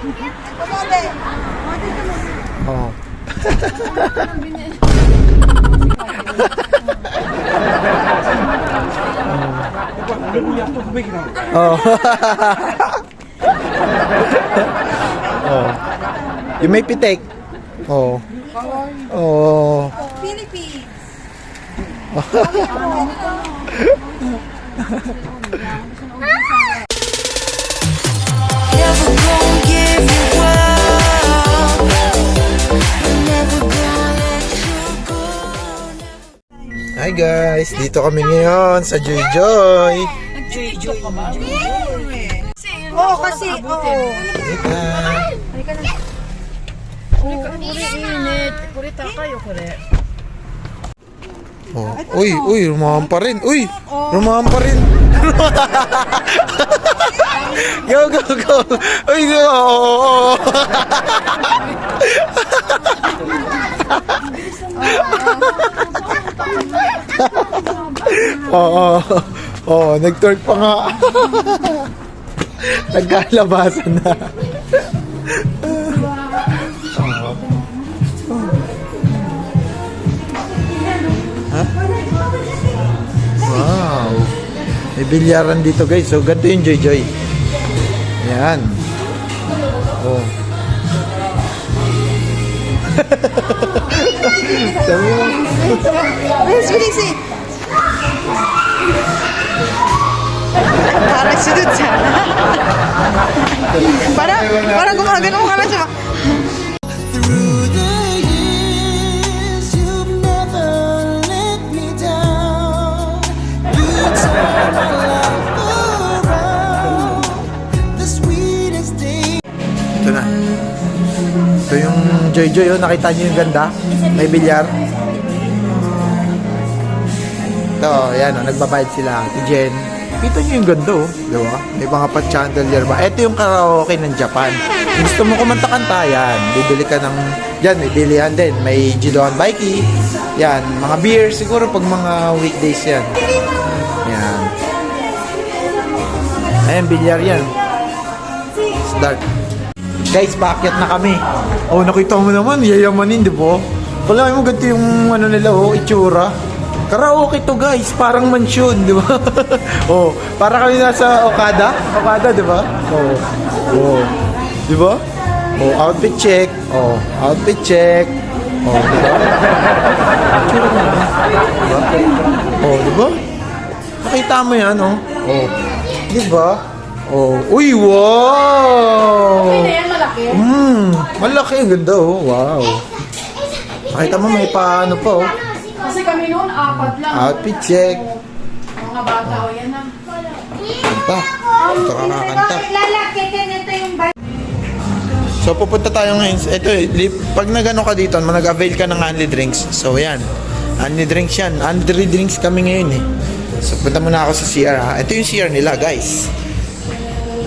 Oh. Oh. oh. Yung may pitik. Oh. Oh. Philippines. Hi guys, dito kami ngayon sa Joy Joy. Oo, kasi, oo. Dito. Oh. Uy, uy, rumahan pa rin. Uy, rumahan pa rin. go, go, go. Uy, go. Oh, oh, Oo. Oh, nag-twerk pa nga. Nagkalabasan na. Wow. May bilyaran dito guys. So, ganito yung Joy Joy. Yan. Oh. Sabi mo, Where's Felixi? Parang sunod siya. parang, parang gumagano ka na siya. Ito na. Ito yung Joy Joy. Oh. Nakita niyo yung ganda? May bilyar. Ito, yan. Oh, nagbabayad sila. Si Jen. Kita niyo yung ganda oh. Di ba? May mga pa-chandelier ba? Ito yung karaoke ng Japan. Kung gusto mo kumanta-kanta, yan. Bibili ka ng... Yan, may bilihan din. May Jidoan Bikey. Yan. Mga beer. Siguro pag mga weekdays yan. Yan. Ayan, bilyar yan. Start. Guys, paakyat na kami. Oh, nakita mo naman, yayamanin, di ba? Wala mo ganito yung ano nila, oh, itsura. Karaoke to guys, parang mansyon, di ba? oh, para kami nasa Okada. Okada, di ba? Oh. Oh. Di ba? Oh, outfit check. Oh, outfit check. Oh, di ba? Oh, di ba? Nakita mo yan, oh. Oh. Di ba? Oh, uy, wow! Hmm, malaki ang ganda oh. Wow. Nakita mo may paano pa oh. Noon, apat lang. Outfit check. Mga bata, o yan na. Kanta. Ito kakakanta. Lalaki din ito yung bike. So pupunta tayo ngayon. Ito eh, pag nagano ka dito, nag-avail ka ng Unli Drinks. So yan. Unli Drinks yan. Unli Drinks kami ngayon eh. So punta muna ako sa CR ha. Ito yung CR nila guys.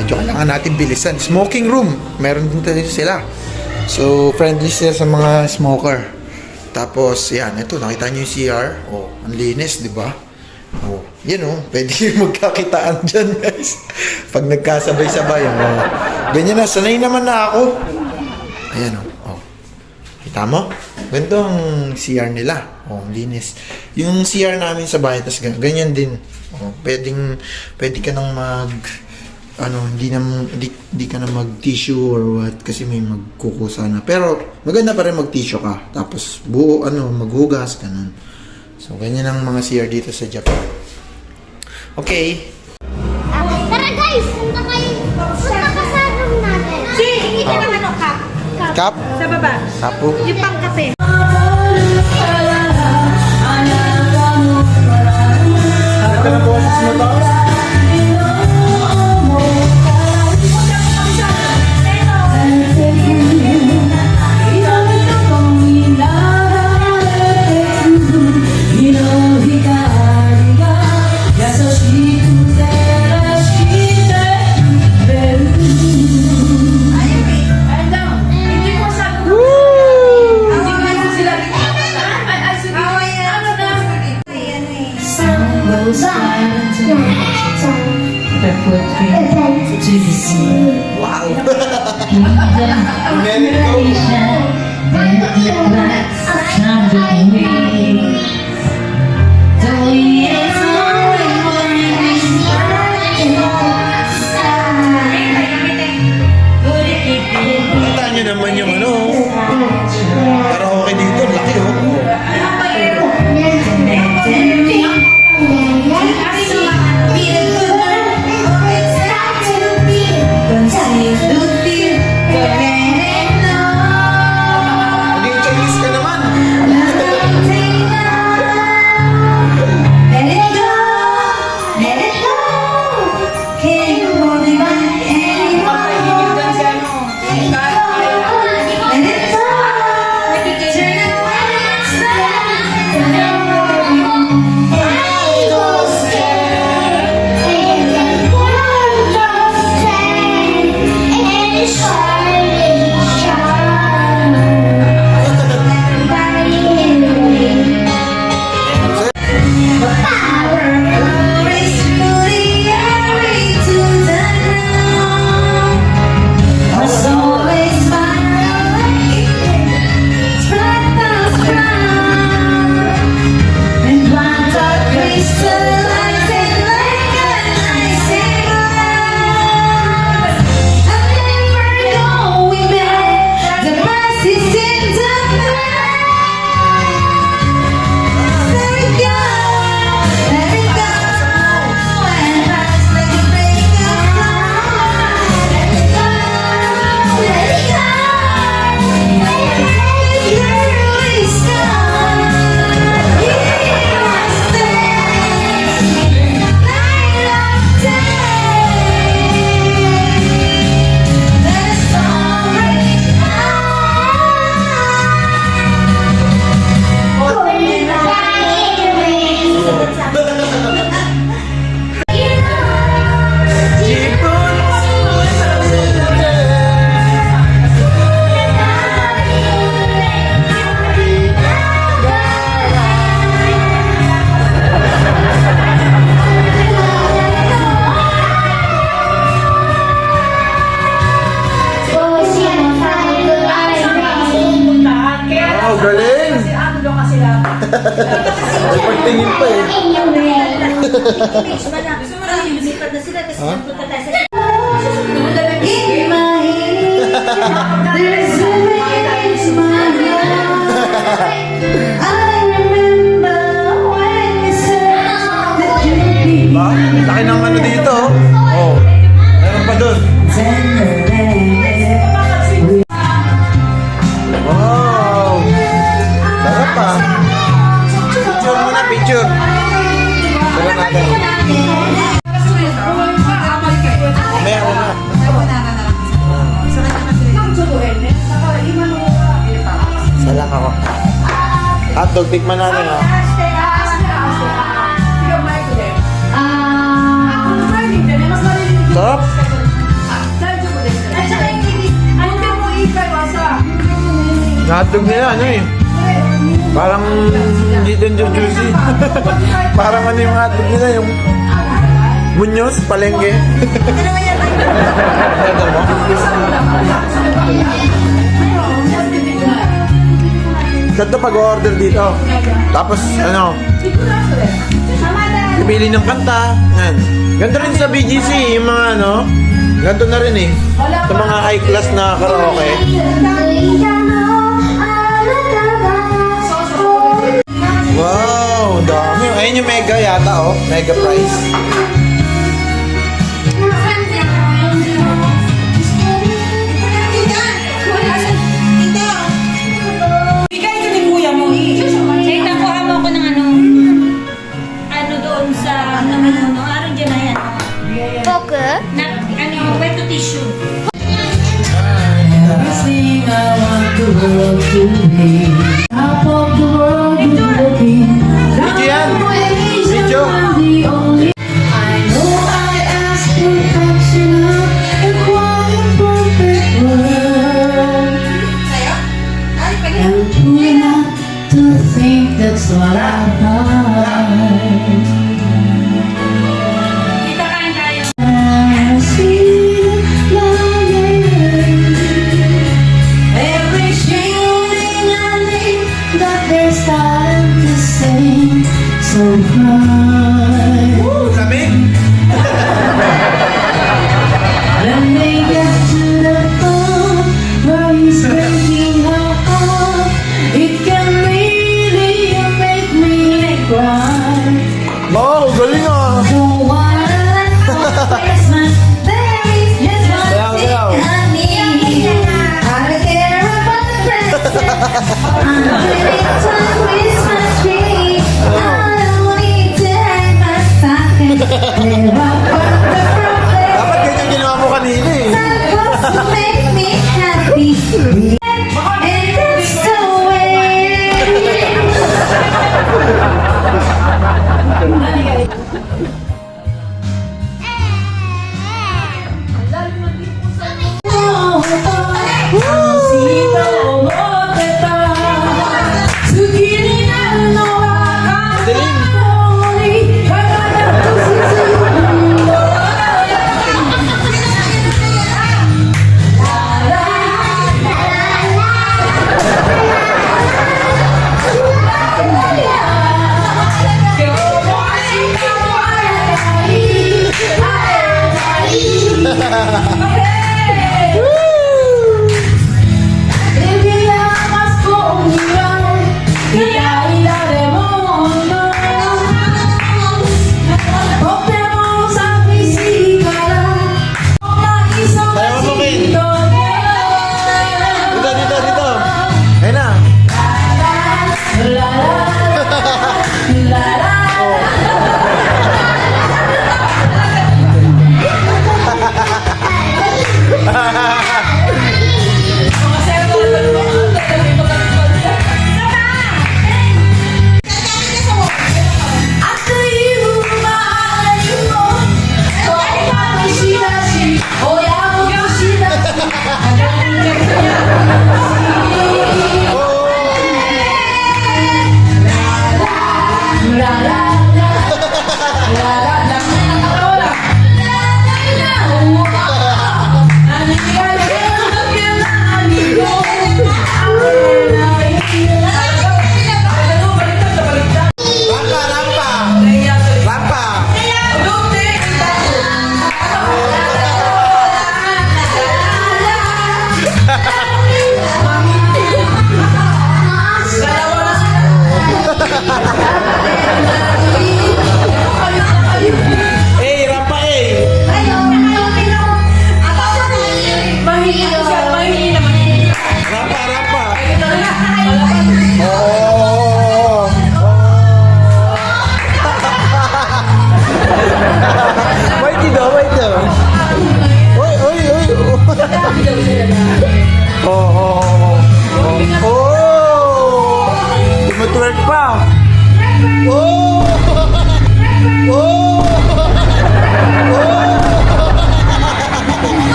Medyo kailangan natin bilisan. Smoking room. Meron din tayo sila. So friendly sila sa mga smoker. Tapos yan, ito nakita niyo yung CR. Oh, ang linis, di ba? Oh, yan oh, pwede magkakitaan dyan guys. Pag nagkasabay-sabay, oh. Ganyan na, sanay naman na ako. Ayan oh. oh. Kita mo? Ganito ang CR nila. Oh, linis. Yung CR namin sa bahay, tas gan- ganyan din. Oh, pwedeng, pwede ka nang mag, ano, hindi na, hindi, hindi ka na mag-tissue or what, kasi may magkukusa na. Pero, maganda pa rin mag-tissue ka. Tapos, buo, ano, maghugas, ganun. So, ganyan ang mga CR dito sa Japan. Okay. Tara guys, punta kayo. Punta ka sa room natin. Si, hindi ka naman o cup. Kap? Sa baba. Kapo? Yung pang kape. Kita Hotdog, tikman natin ah. Sarap. Hotdog nila ano eh. Parang hindi din ju- juicy. Parang ano yung hotdog nila yung Munyos, palengke. Ito mo? Ganito pag-order dito. Tapos ano, pipili ng kanta. Yan. Ganito rin sa BGC, yung mga ano, ganito na rin eh. Sa mga high class na karaoke. Wow, dami. Ayun yung mega yata oh, mega price. the world to me. they're to sing so proud.